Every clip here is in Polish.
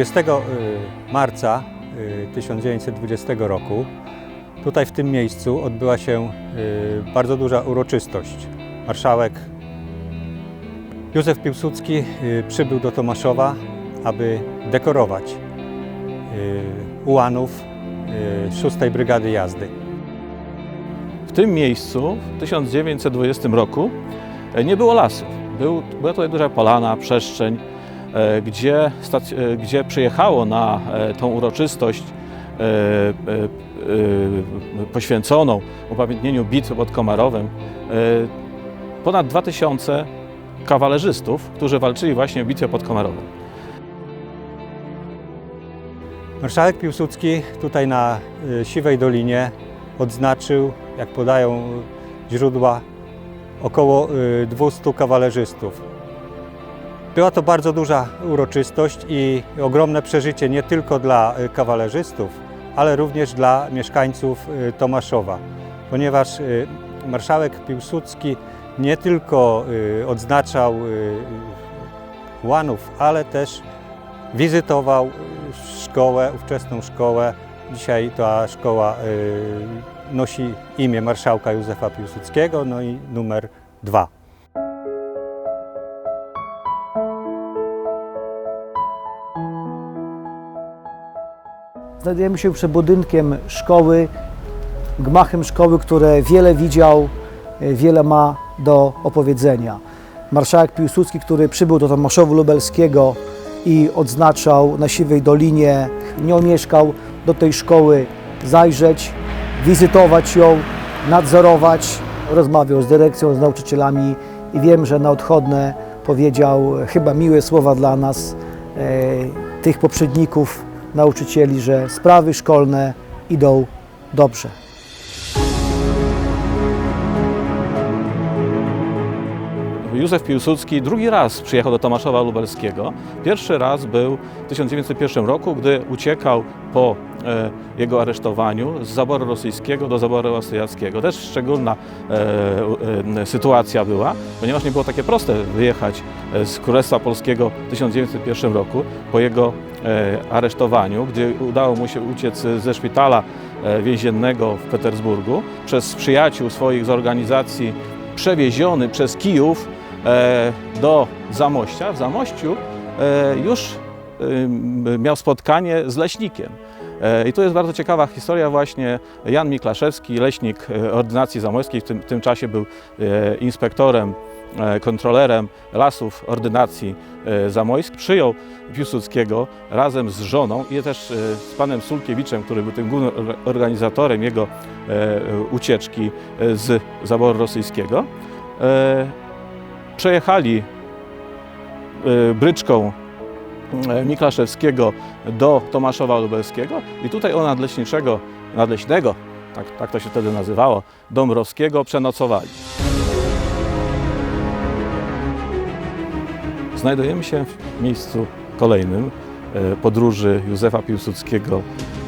20 marca y, 1920 roku tutaj w tym miejscu odbyła się y, bardzo duża uroczystość. Marszałek Józef Piłsudski y, przybył do Tomaszowa, aby dekorować y, ułanów y, 6 Brygady Jazdy. W tym miejscu w 1920 roku e, nie było lasów. Był, była tutaj duża polana, przestrzeń, gdzie, stac- e, gdzie przyjechało na e, tą uroczystość e, e, e, poświęconą upamiętnieniu bitwy pod Komarowem e, ponad 2000 kawalerzystów, którzy walczyli właśnie w bitwie pod Komarowem. Marszałek Piłsudski tutaj na Siwej Dolinie odznaczył, jak podają źródła, około y, 200 kawalerzystów. Była to bardzo duża uroczystość i ogromne przeżycie nie tylko dla y, kawalerzystów, ale również dla mieszkańców y, Tomaszowa, ponieważ y, marszałek Piłsudski nie tylko odznaczał łanów, ale też wizytował szkołę, ówczesną szkołę. Dzisiaj ta szkoła nosi imię marszałka Józefa Piłsudskiego, no i numer dwa. Znajdujemy się przed budynkiem szkoły, gmachem szkoły, które wiele widział, e, wiele ma do opowiedzenia. Marszałek Piłsudski, który przybył do Tomaszowu Lubelskiego i odznaczał na Siwej Dolinie, nie omieszkał do tej szkoły zajrzeć, wizytować ją, nadzorować, rozmawiał z dyrekcją, z nauczycielami i wiem, że na odchodne powiedział chyba miłe słowa dla nas, e, tych poprzedników, nauczycieli, że sprawy szkolne idą dobrze. Józef Piłsudski drugi raz przyjechał do Tomaszowa Lubelskiego. Pierwszy raz był w 1901 roku, gdy uciekał po e, jego aresztowaniu z zaboru rosyjskiego do zaboru austriackiego. Też szczególna e, e, sytuacja była, ponieważ nie było takie proste wyjechać e, z Królestwa Polskiego w 1901 roku po jego e, aresztowaniu, gdy udało mu się uciec ze szpitala e, więziennego w Petersburgu przez przyjaciół swoich z organizacji przewieziony przez Kijów e, do Zamościa. W Zamościu e, już e, miał spotkanie z leśnikiem. I tu jest bardzo ciekawa historia właśnie. Jan Miklaszewski, leśnik ordynacji zamojskiej, w tym, w tym czasie był inspektorem, kontrolerem lasów ordynacji zamojskiej. Przyjął Piłsudskiego razem z żoną i też z panem Sulkiewiczem, który był tym głównym or- organizatorem jego ucieczki e, z zaboru rosyjskiego. E, Przejechali e, bryczką e, Miklaszewskiego do Tomaszowa Lubelskiego i tutaj u nadleśniczego, nadleśnego, tak, tak to się wtedy nazywało, Dąbrowskiego przenocowali. Znajdujemy się w miejscu kolejnym e, podróży Józefa Piłsudskiego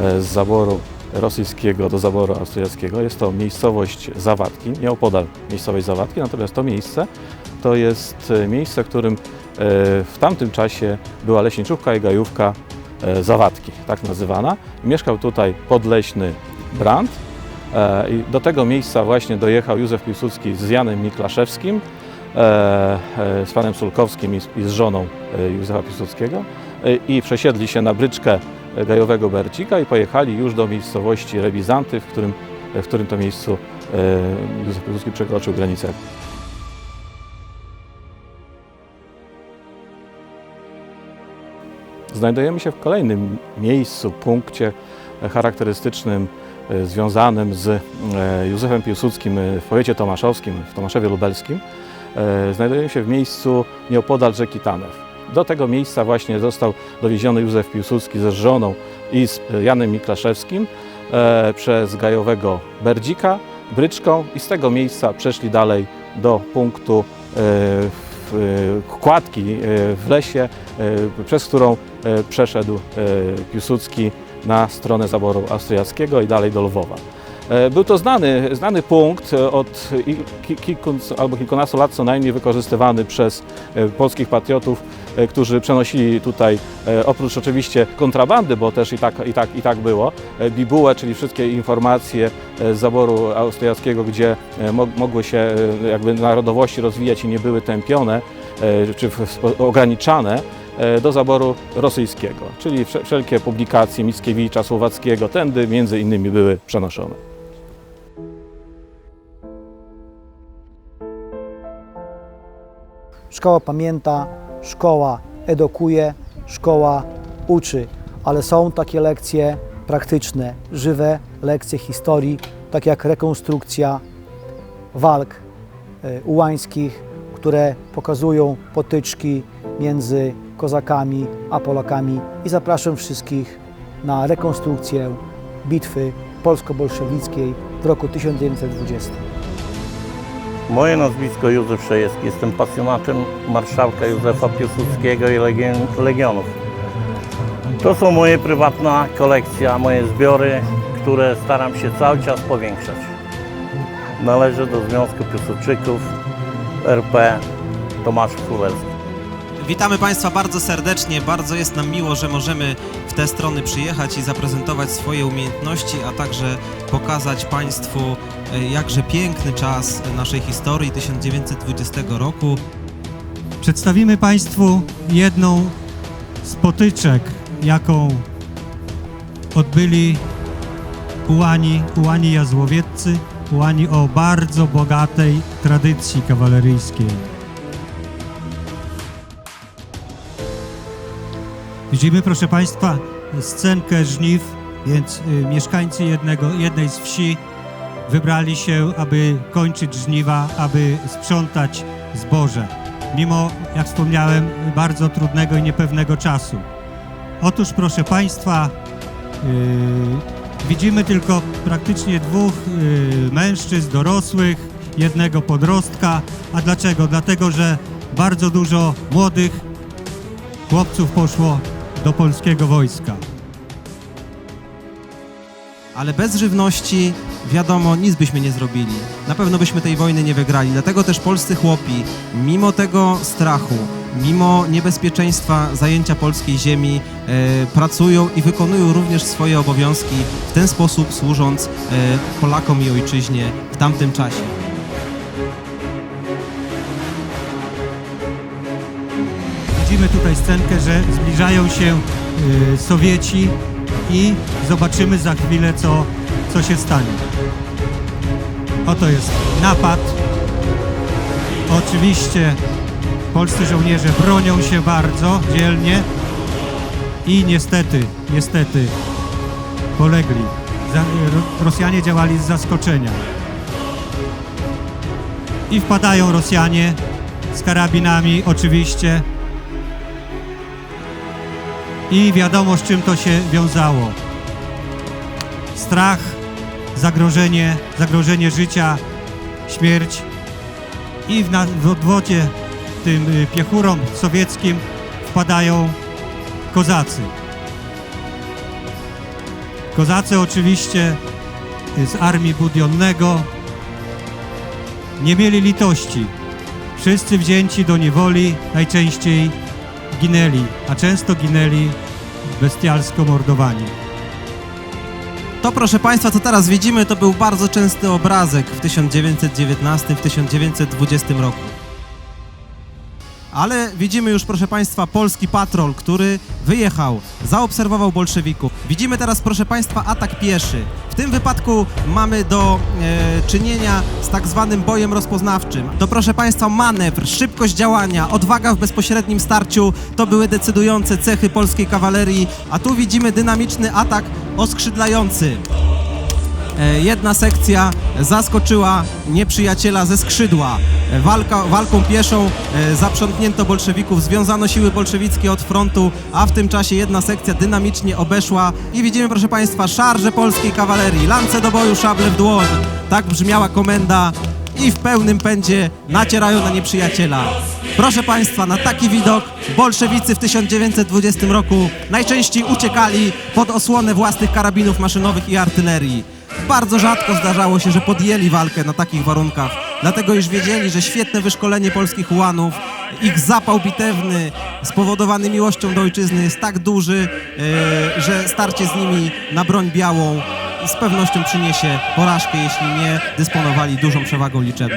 e, z zaboru rosyjskiego do zaboru austriackiego. Jest to miejscowość Zawadki, nieopodal miejscowość Zawadki, natomiast to miejsce to jest e, miejsce, w którym e, w tamtym czasie była leśniczówka i gajówka e, Zawadki, tak nazywana. Mieszkał tutaj podleśny Brandt i do tego miejsca właśnie dojechał Józef Piłsudski z Janem Miklaszewskim, z panem Sulkowskim i z, żoną Józefa Piłsudskiego i przesiedli się na bryczkę gajowego Bercika i pojechali już do miejscowości Rewizanty, w którym, w którym to miejscu e, Józef Piłsudski przekroczył granicę Znajdujemy się w kolejnym miejscu, punkcie charakterystycznym e, związanym z e, Józefem Piłsudskim w powiecie tomaszowskim, w Tomaszowie Lubelskim. Znajdujemy się w miejscu nieopodal rzeki Tanew. Do tego miejsca właśnie został dowieziony Józef Piłsudski ze żoną i z Janem Miklaszewskim e, przez gajowego Berdzika bryczką i z tego miejsca przeszli dalej do punktu e, e, kładki e, w lesie, e, przez którą e, przeszedł e, Piłsudski na stronę zaboru austriackiego i dalej do Lwowa. E, Był to znany, znany punkt e, od kilku albo kilkunastu lat co najmniej wykorzystywany przez e, polskich patriotów e, którzy przenosili tutaj, e, oprócz oczywiście kontrabandy, bo też i tak, i tak, i tak było, e, bibułę, czyli wszystkie informacje e, z zaboru austriackiego, gdzie e, mo- mogły się e, jakby narodowości rozwijać i nie były tępione, e, czy ograniczane, e, do zaboru rosyjskiego, czyli wsze- wszelkie publikacje Mickiewicza, Słowackiego, tędy między innymi były przenoszone. Szkoła pamięta, szkoła edukuje, szkoła uczy, ale są takie lekcje praktyczne, żywe lekcje historii, tak jak rekonstrukcja walk e, ułańskich, które pokazują potyczki między kozakami a Polakami i zapraszam wszystkich na rekonstrukcję bitwy polsko-bolszewickiej w roku 1920. Moje nazwisko Józef Szejewski. Jestem pasjonatem marszałka Józefa Piłsudskiego i legion, Legionów. To są moje prywatna kolekcja, moje zbiory, które staram się cały czas powiększać. Należę do Związku Piłsudczyków RP Tomaszów Lubelskich. Witamy Państwa bardzo serdecznie. Bardzo jest nam miło, że możemy w te strony przyjechać i zaprezentować swoje umiejętności, a także pokazać Państwu e, jakże piękny czas naszej historii 1920 roku. Przedstawimy Państwu jedną z potyczek, jaką odbyli ułani, ułani jazłowieccy, ułani o bardzo bogatej tradycji kawaleryjskiej. Widzimy, proszę Państwa, scenkę żniw, więc y, mieszkańcy jednego, jednej z wsi wybrali się, aby kończyć żniwa, aby sprzątać zboże mimo, jak wspomniałem, bardzo trudnego i niepewnego czasu. Otóż, proszę Państwa, yy, widzimy tylko praktycznie dwóch yy, mężczyzn dorosłych, jednego podrostka. A dlaczego? Dlatego, że bardzo dużo młodych chłopców poszło do polskiego wojska. Ale bez żywności, wiadomo, nic byśmy nie zrobili. Na pewno byśmy tej wojny nie wygrali. Dlatego też polscy chłopi, mimo tego strachu, mimo niebezpieczeństwa zajęcia polskiej ziemi, e, pracują i wykonują również swoje obowiązki, w ten sposób służąc e, Polakom i ojczyźnie w tamtym czasie. Widzimy tutaj scenkę, że zbliżają się y, Sowieci i zobaczymy za chwilę, co, co się stanie. Oto jest napad. Oczywiście polscy żołnierze bronią się bardzo dzielnie i niestety, niestety polegli. Ro- Rosjanie działali z zaskoczenia. I wpadają Rosjanie z karabinami oczywiście i wiadomo z czym to się wiązało. Strach, zagrożenie, zagrożenie życia, śmierć i w, w odwodzie tym y, piechurom sowieckim wpadają kozacy. Kozacy oczywiście y, z armii Budionnego nie mieli litości. Wszyscy wzięci do niewoli, najczęściej ginęli, a często ginęli bestialsko mordowani. To proszę Państwa, co teraz widzimy, to był bardzo częsty obrazek w 1919, w 1920 roku. Ale widzimy już, proszę Państwa, polski patrol, który wyjechał, zaobserwował bolszewików. Widzimy teraz, proszę Państwa, atak pieszy. W tym wypadku mamy do e, czynienia z tak zwanym bojem rozpoznawczym. To, proszę Państwa, manewr, szybkość działania, odwaga w bezpośrednim starciu to były decydujące cechy polskiej kawalerii, a tu widzimy dynamiczny atak oskrzydlający. E, Jedna sekcja zaskoczyła nieprzyjaciela ze skrzydła. E, Walka, walką pieszą e, zaprzątnięto bolszewików, związano siły bolszewickie od frontu, a w tym czasie jedna sekcja dynamicznie obeszła i widzimy, proszę Państwa, szarże polskiej kawalerii, lance do boju, szable w dłoń. Tak brzmiała komenda i w pełnym pędzie nacierają na nieprzyjaciela. Proszę Państwa, na taki widok bolszewicy w 1920 roku najczęściej uciekali pod osłonę własnych karabinów maszynowych i artylerii. Bardzo rzadko zdarzało się, że podjęli walkę na takich warunkach. dlatego iż wiedzieli, że świetne wyszkolenie polskich ułanów, ich zapał bitewny spowodowany miłością do ojczyzny jest tak duży, e, że starcie z nimi na broń białą z pewnością przyniesie porażkę, jeśli nie dysponowali dużą przewagą liczebną.